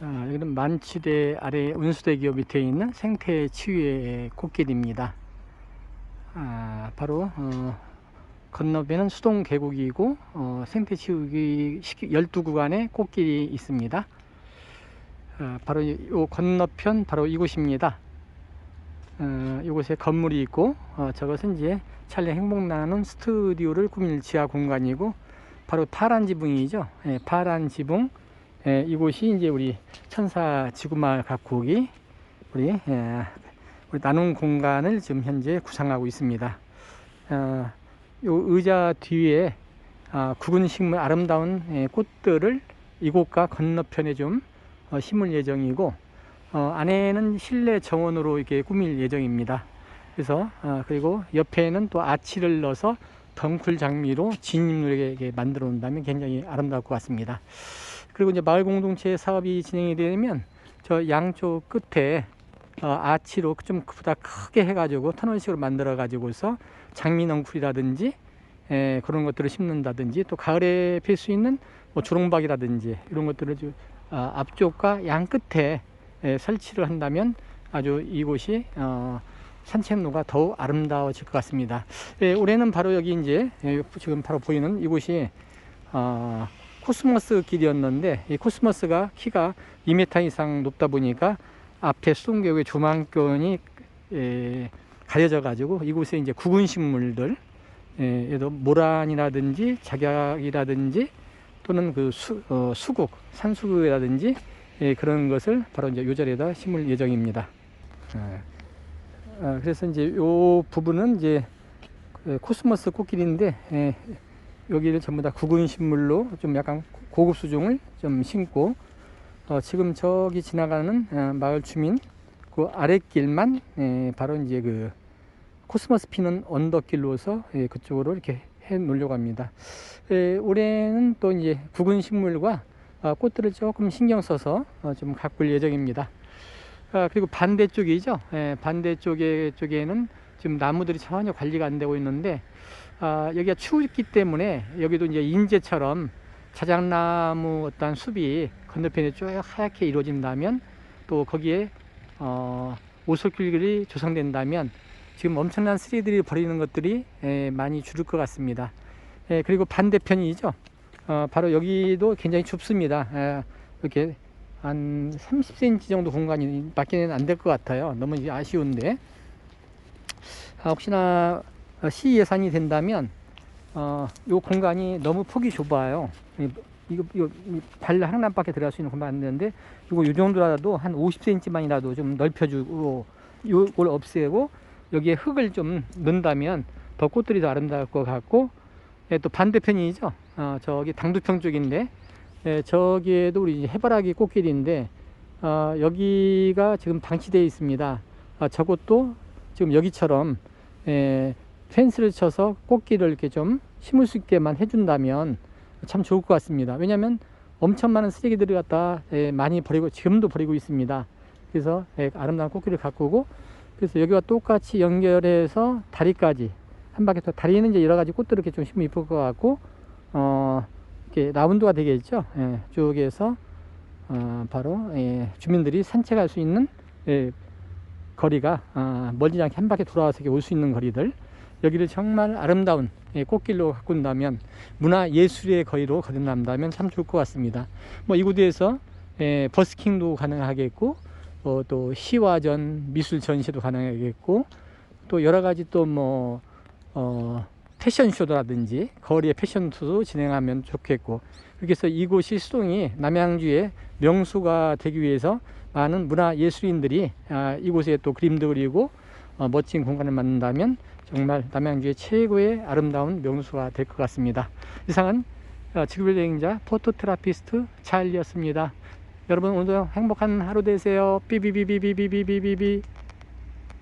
아, 여기는 만치대 아래 운수대교 밑에 있는 생태 치유의 꽃길입니다. 아, 바로 어, 건너편은 수동 계곡이고 어, 생태 치유기 12구간의 꽃길이 있습니다. 아, 바로 이요 건너편 바로 이곳입니다. 어, 이곳에 건물이 있고 어, 저것은 이제 촬영 행복나는 스튜디오를 꾸밀 지하 공간이고 바로 파란 지붕이죠. 예, 파란 지붕 예, 이곳이 이제 우리 천사 지구마을 각국이 우리, 예, 우리 나눔 공간을 지금 현재 구상하고 있습니다. 어, 요 의자 뒤에 아, 굵은 식물 아름다운 예, 꽃들을 이곳과 건너편에 좀 어, 심을 예정이고 어, 안에는 실내 정원으로 이렇게 꾸밀 예정입니다. 그래서 어, 그리고 옆에는 또 아치를 넣어서 덩쿨 장미로 진입로에 만들어 놓는다면 굉장히 아름다울 것 같습니다. 그리고 이제 마을 공동체 사업이 진행이 되면 저 양쪽 끝에 어, 아치로 좀 보다 크게 해가지고 터널식으로 만들어 가지고서 장미 넝쿨이라든지 에, 그런 것들을 심는다든지 또 가을에 필 수 있는 뭐 주롱박이라든지 이런 것들을 좀, 아, 앞쪽과 양 끝에 에, 설치를 한다면 아주 이곳이 어, 산책로가 더욱 아름다워질 것 같습니다. 예, 올해는 바로 여기 이제 예, 지금 바로 보이는 이곳이 어, 코스모스 길이었는데 이 코스모스가 키가 2m 이상 높다 보니까 앞에 수동계곡의 조망권이 예, 가려져 가지고 이곳에 이제 구근 식물들 예, 모란이라든지 작약이라든지 또는 그 수, 어, 수국 산수국이라든지 예, 그런 것을 바로 이제 요 자리에다 심을 예정입니다. 예. 아, 그래서 이제 요 부분은 이제 그 코스모스 꽃길인데 예, 여기를 전부 다 구근 식물로 좀 약간 고급 수종을 좀 심고 어, 지금 저기 지나가는 어, 마을 주민 그 아랫길만 예, 바로 이제 그 코스모스 피는 언덕길로서 예, 그쪽으로 이렇게 해 놓으려고 합니다. 예, 올해는 또 이제 구근 식물과 아, 꽃들을 조금 신경 써서 어, 좀 가꿀 예정입니다. 아, 그리고 반대쪽이죠. 예, 반대쪽에 쪽에는 지금 나무들이 전혀 관리가 안 되고 있는데 아, 여기가 추웠기 때문에 여기도 이제 인제처럼 자작나무 어떤 숲이 건너편에 쭉 하얗게 이루어진다면 또 거기에 어, 오솔길이 조성된다면 지금 엄청난 쓰리들이 버리는 것들이 예, 많이 줄을 것 같습니다. 예, 그리고 반대편이죠. 어, 바로 여기도 굉장히 좁습니다. 예, 이렇게 한 30cm 정도 공간이 밖에는 안 될 것 같아요. 너무 아쉬운데 아, 혹시나 어, 시 예산이 된다면 어, 요 공간이 너무 폭이 좁아요. 이- 이거 이거 이 발레 하나밖에 들어갈 수 있는 공간 안 되는데 이거 요 정도라도 한 50cm만이라도 좀 넓혀주고 요걸 없애고 여기에 흙을 좀 넣는다면 더 꽃들이 더 아름다울 것 같고 예, 또 반대편이죠. 어, 저기 당두평 쪽인데 예, 저기에도 우리 해바라기 꽃길인데 어, 여기가 지금 방치되어 있습니다. 아, 저것도 지금 여기처럼 예, 펜스를 쳐서 꽃길을 이렇게 좀 심을 수 있게만 해준다면 참 좋을 것 같습니다. 왜냐하면 엄청 많은 쓰레기들을 갖다 예, 많이 버리고 지금도 버리고 있습니다. 그래서 예, 아름다운 꽃길을 가꾸고 그래서 여기와 똑같이 연결해서 다리까지 한 바퀴 더 다리는 이제 여러 가지 꽃들을 이렇게 좀 심으면 이쁠 것 같고 어 이렇게 라운드가 되겠죠. 예, 쭉에서 어, 바로 예, 주민들이 산책할 수 있는 예, 거리가 아, 멀지 않게 한 바퀴 돌아와서 올 수 있는 거리들 여기를 정말 아름다운 예, 꽃길로 가꾼다면 문화 예술의 거리로 거듭난다면 참 좋을 것 같습니다. 뭐 이곳에서 예, 버스킹도 가능하겠고 어, 또 시화전 미술 전시도 가능하겠고 또 여러 가지 또뭐 어, 패션쇼라든지 거리의 패션쇼도 진행하면 좋겠고 그렇게 해서 이곳이 수동이 남양주의 명수가 되기 위해서 많은 문화 예술인들이 아, 이곳에 또 그림도 그리고 어, 멋진 공간을 만든다면 정말 남양주의 최고의 아름다운 명수가 될 것 같습니다. 이상은 어, 지구별 여행자 포토테라피스트 찰리였습니다. 여러분 오늘도 행복한 하루 되세요. 삐비비비비비비비비